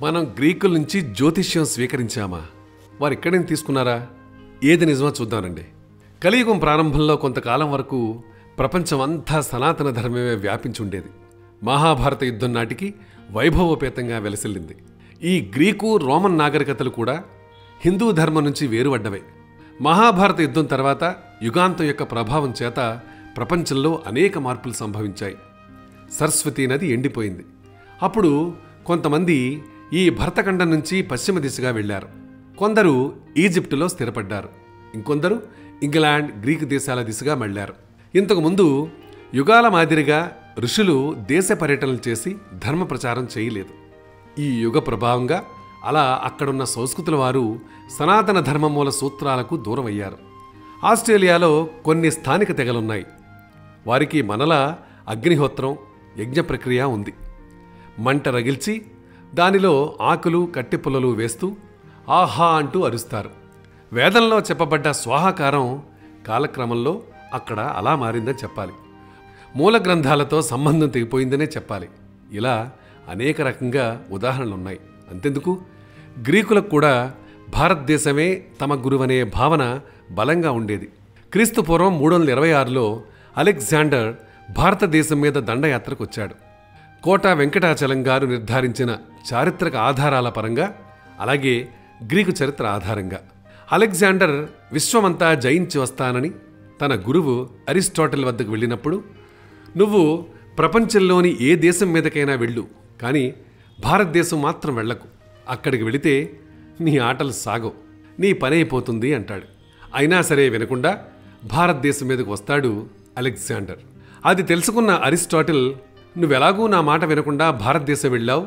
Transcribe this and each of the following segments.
మనం గ్రీకుల నుంచి జ్యోతిష్యం స్వీకరించామా? వారు ఇక్కడేం తీసుకున్నారా? ఏది నిజమో చూద్దామండి. కలియుగం ప్రారంభంలో కొంతకాలం వరకు ప్రపంచం అంతా సనాతన ధర్మమే వ్యాపించి ఉండేది మహాభారత యుద్ధం నాటికి వైభవోపేతంగా వెలసిల్లింది. ఈ గ్రీకు రోమన్ నాగరికతలు కూడా హిందూ ధర్మం నుంచి వేరుపడ్డవే. మహాభారత యుద్ధం తర్వాత యుగాంతం యొక్క ప్రభావం చేత ప్రపంచంలో అనేక మార్పులు సంభవించాయి. సరస్వతీ నది ఎండిపోయింది. అప్పుడు కొంతమంది ఈ భరతఖండం నుంచి పశ్చిమ దిశగా వెళ్ళారు. కొందరు ఈజిప్టులో స్థిరపడ్డారు. ఇంకొందరు ఇంగ్లాండ్ గ్రీకు దేశాల దిశగా మళ్ళారు ఇంతకుముందు యుగాల మాదిరిగా ఋషులు దేశ పర్యటనలు చేసి ధర్మ ప్రచారం చేయలేదు. ఈ యుగ ప్రభావంగా అలా అక్కడున్న సంస్కృతుల వారు సనాతన ధర్మమూల సూత్రాలకు దూరమయ్యారు. ఆస్ట్రేలియాలో కొన్ని స్థానిక తెగలున్నాయి. వారికి మనలా అగ్నిహోత్రం యజ్ఞ ప్రక్రియ ఉంది. మంట రగిల్చి దానిలో ఆకులు కట్టెపుల్లలు వేస్తూ ఆహా అంటూ అరుస్తారు. వేదంలో చెప్పబడ్డ స్వాహాకారం కాలక్రమంలో అక్కడ అలా మారిందని చెప్పాలి. మూల గ్రంథాలతో సంబంధం తెగిపోయిందనే చెప్పాలి. ఇలా అనేక రకంగా ఉదాహరణలున్నాయి. అంతెందుకు? గ్రీకులకు కూడా భారతదేశమే తమ గురువనే భావన బలంగా ఉండేది. క్రీస్తు పూర్వం మూడు వందల ఇరవై ఆరులో అలెగ్జాండర్ భారతదేశం మీద దండయాత్రకు వచ్చాడు. కోట వెంకటాచలం గారు నిర్ధారించిన చారిత్రక ఆధారాల పరంగా అలాగే గ్రీకు చరిత్ర ఆధారంగా. అలెగ్జాండర్ విశ్వమంతా జయించి వస్తానని తన గురువు అరిస్టాటిల్ వద్దకు వెళ్ళినప్పుడు నువ్వు ప్రపంచంలోని ఏ దేశం మీదకైనా వెళ్ళు కానీ భారతదేశం మాత్రం వెళ్ళకు. అక్కడికి వెళితే నీ ఆటలు సాగవు నీ పని అయిపోతుంది అంటాడు. అయినా సరే వినకుండా భారతదేశం మీదకు వస్తాడు అలెగ్జాండర్. అది తెలుసుకున్న అరిస్టాటిల్ నువ్వెలాగూ నా మాట వినకుండా భారతదేశం వెళ్ళావు?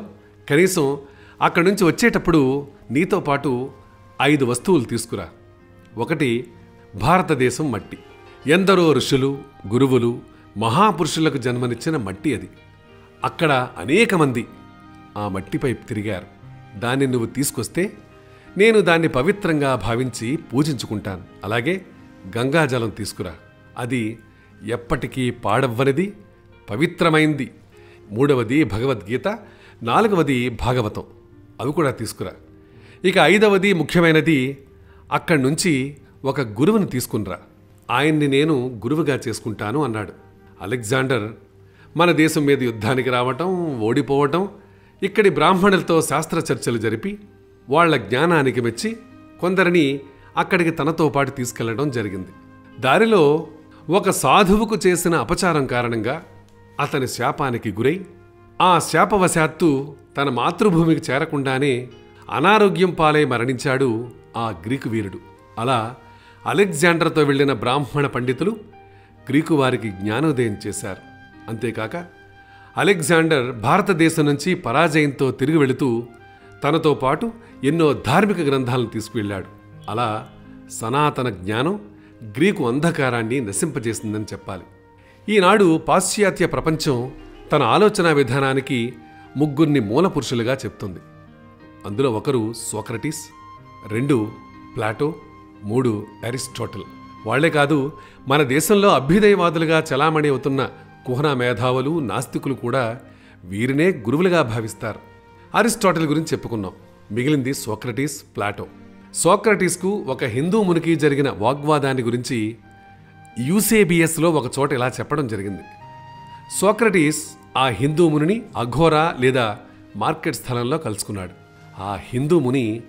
కనీసం అక్కడి నుంచి వచ్చేటప్పుడు నీతో పాటు ఐదు వస్తువులు తీసుకురా. ఒకటి భారతదేశం మట్టి. ఎందరో ఋషులు గురువులు మహాపురుషులకు జన్మనిచ్చిన మట్టి అది. అక్కడ అనేక మంది ఆ మట్టిపై తిరిగారు. దాన్ని నువ్వు తీసుకొస్తే నేను దాన్ని పవిత్రంగా భావించి పూజించుకుంటాను. అలాగే గంగాజలం తీసుకురా. అది ఎప్పటికీ పాడవ్వనిది పవిత్రమైంది. మూడవది భగవద్గీత నాలుగవది భాగవతం. అవి కూడా తీసుకురా. ఇక ఐదవది ముఖ్యమైనది అక్కడి నుంచి ఒక గురువుని తీసుకునిరా. ఆయన్ని నేను గురువుగా చేసుకుంటాను అన్నాడు. అలెగ్జాండర్ మన దేశం మీద యుద్ధానికి రావటం ఓడిపోవటం ఇక్కడి బ్రాహ్మణులతో శాస్త్ర చర్చలు జరిపి వాళ్ళ జ్ఞానానికి మెచ్చి కొందరిని అక్కడికి తనతో పాటు తీసుకెళ్ళడం జరిగింది. దారిలో ఒక సాధువుకు చేసిన అపచారం కారణంగా అతని శాపానికి గురై ఆ శాపవశాత్తు తన మాతృభూమికి చేరకుండానే అనారోగ్యం పాలై మరణించాడు ఆ గ్రీకు వీరుడు. అలా అలెగ్జాండర్తో వెళ్ళిన బ్రాహ్మణ పండితులు గ్రీకు వారికి జ్ఞానోదయం చేశారు. అంతేకాక అలెగ్జాండర్ భారతదేశం నుంచి పరాజయంతో తిరిగి వెళుతూ తనతో పాటు ఎన్నో ధార్మిక గ్రంథాలను తీసుకువెళ్ళాడు. అలా సనాతన జ్ఞానం గ్రీకు అంధకారాన్ని నశింపజేసిందని చెప్పాలి. ఈనాడు పాశ్చాత్య ప్రపంచం తన ఆలోచన విధానానికి ముగ్గురిని మూలపురుషులుగా చెప్తుంది. అందులో ఒకరు సోక్రటీస్ రెండు ప్లాటో మూడు అరిస్టోటల్. వాళ్ళే కాదు మన దేశంలో అభ్యుదయవాదులుగా చలామణి అవుతున్న కుహనా మేధావులు నాస్తికులు కూడా వీరినే గురువులుగా భావిస్తారు. అరిస్టాటిల్ గురించి చెప్పుకున్నాం. మిగిలింది సోక్రటీస్ ప్లాటో. సోక్రటీస్కు ఒక హిందూ మునికి జరిగిన వాగ్వాదాన్ని గురించి యూసేబియస్లో ఒక చోట ఇలా చెప్పడం జరిగింది. సోక్రటీస్ ఆ హిందూ మునిని అఘోరా లేదా మార్కెట్ స్థలంలో కలుసుకున్నాడు. ఆ హిందూ ముని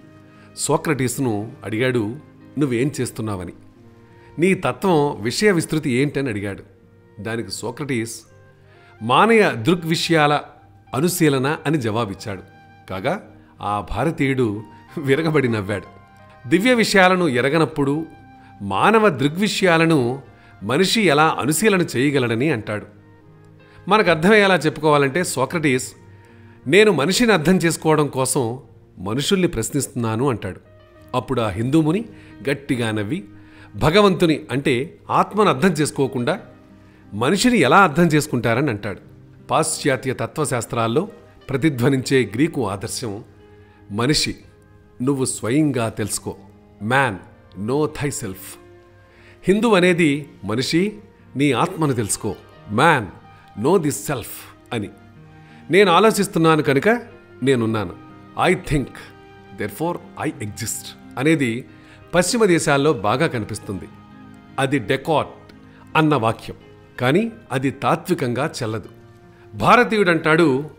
సోక్రటీస్ను అడిగాడు నువ్వేం చేస్తున్నావని? నీ తత్వం విషయ విస్తృతి ఏంటని అడిగాడు. దానికి సోక్రటీస్ మానయ దృగ్విషయాల అనుశీలన అని జవాబిచ్చాడు. కాగా ఆ భారతీయుడు విరగబడి నవ్వాడు. దివ్య విషయాలను ఎరగనప్పుడు మానవ దృగ్విషయాలను మనిషి ఎలా అనుశీలన చేయగలడని అంటాడు. మనకు అర్థమయ్యేలా చెప్పుకోవాలంటే సోక్రటీస్ నేను మనిషిని అర్థం చేసుకోవడం కోసం మనుషుల్ని ప్రశ్నిస్తున్నాను అంటాడు. అప్పుడు ఆ హిందూముని గట్టిగా నవ్వి భగవంతుని అంటే ఆత్మను అర్థం చేసుకోకుండా మనిషిని ఎలా అర్థం చేసుకుంటారని అంటాడు. పాశ్చాత్య తత్వశాస్త్రాల్లో ప్రతిధ్వనించే గ్రీకు ఆదర్శం మనిషి నువ్వు స్వయంగా తెలుసుకో. Man know thyself Hindu అనేది మనిషి నీ ఆత్మను తెలుసుకో. మ్యాన్ నో ది సెల్ఫ్ అని. నేను ఆలోచిస్తున్నాను కనుక నేనున్నాను. I think therefore I exist అనేది పశ్చిమ దేశాల్లో బాగా కనిపిస్తుంది. అది డెకాట్ అన్న వాక్యం. కానీ అది తాత్వికంగా చెల్లదు. భారతీయుడంటాడు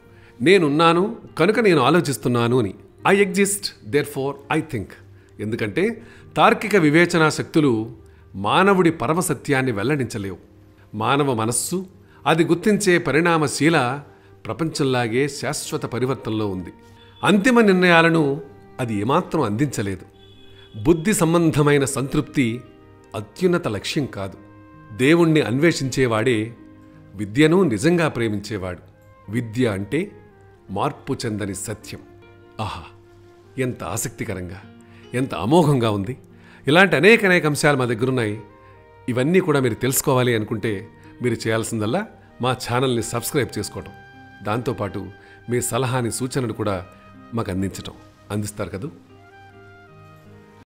నేనున్నాను కనుక నేను ఆలోచిస్తున్నాను అని. I exist therefore I think ఎందుకంటే తార్కిక వివేచనా శక్తులు మానవుడి పరమసత్యాన్ని వెల్లడించలేవు. మానవ మనస్సు అది గుర్తించే పరిణామశీల ప్రపంచంలాగే శాశ్వత పరివర్తనలో ఉంది. అంతిమ నిర్ణయాలను అది ఏమాత్రం అందించలేదు. బుద్ధి సంబంధమైన సంతృప్తి అత్యున్నత లక్ష్యం కాదు. దేవుణ్ణి అన్వేషించేవాడే విద్యను నిజంగా ప్రేమించేవాడు. విద్య అంటే మార్పు చెందని సత్యం. ఆహా ఎంత ఆసక్తికరంగా ఎంత అమోఘంగా ఉంది. ఇలాంటి అనేక అనేక అంశాలు మా దగ్గర ఉన్నాయి ఇవన్నీ కూడా మీరు తెలుసుకోవాలి అనుకుంటే మీరు చేయాల్సిందల్లా మా ఛానల్ని సబ్స్క్రైబ్ చేసుకోవటం. దాంతోపాటు మీ సలహాని సూచనలు కూడా మాకు అందించటం. అందిస్తారు కదా?